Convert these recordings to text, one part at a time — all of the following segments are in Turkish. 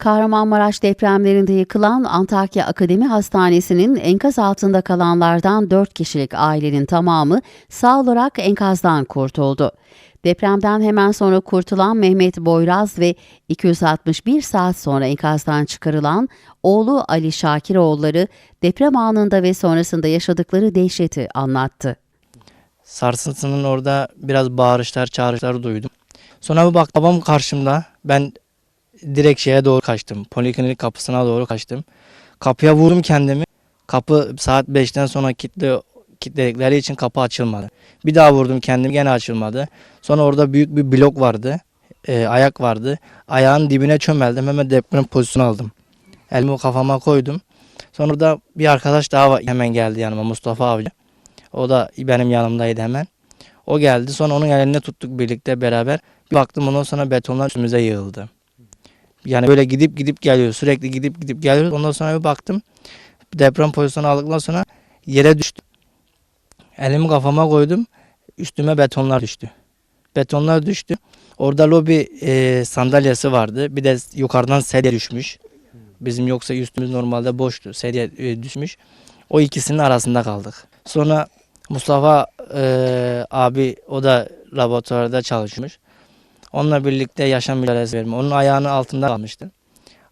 Kahramanmaraş depremlerinde yıkılan Antakya Akademi Hastanesi'nin enkaz altında kalanlardan 4 kişilik ailenin tamamı sağ olarak enkazdan kurtuldu. Depremden hemen sonra kurtulan Mehmet Boyraz ve 261 saat sonra enkazdan çıkarılan oğlu Ali Şakiroğulları deprem anında ve sonrasında yaşadıkları dehşeti anlattı. Sarsıntının orada biraz bağırışlar, çağrışlar duydum. Sonra bir bak babam karşımda. Ben direkt şeye doğru kaçtım. Poliklinik kapısına doğru kaçtım. Kapıya vurdum kendimi. Kapı saat 5'ten sonra kilitli kilitledikleri için kapı açılmadı. Bir daha vurdum kendimi gene açılmadı. Sonra orada büyük bir blok vardı. e, ayak vardı. Ayağın dibine çömeldim. Hemen deprem pozisyonu aldım. Elimi kafama koydum. Sonra da bir arkadaş daha var- hemen geldi yanıma Mustafa Avcı. O da benim yanımdaydı hemen. O geldi. Sonra onun elini tuttuk birlikte beraber. Bir baktım ondan sonra betonlar üstümüze yığıldı. Yani böyle gidip gidip geliyor. Sürekli gidip gidip geliyor. Ondan sonra bir baktım. Deprem pozisyonu aldıktan sonra yere düştüm. Elimi kafama koydum. Üstüme betonlar düştü. Betonlar düştü. Orada lobi e, sandalyesi vardı. Bir de yukarıdan sedye düşmüş. Bizim yoksa üstümüz normalde boştu. Sedye e, düşmüş. O ikisinin arasında kaldık. Sonra Mustafa e, abi o da laboratuvarda çalışmış. Onunla birlikte yaşam mücadelesi verdim. Onun ayağının altında kalmıştı.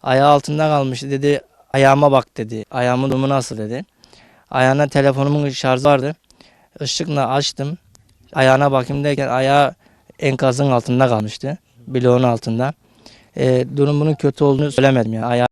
Ayağı altında kalmıştı dedi. Ayağıma bak dedi. Ayağımın durumu nasıl dedi. Ayağına telefonumun şarjı vardı. Işıkla açtım. Ayağına bakayım derken ayağı enkazın altında kalmıştı. Bloğun altında. E, durumunun kötü olduğunu söylemedim ya. Ayağı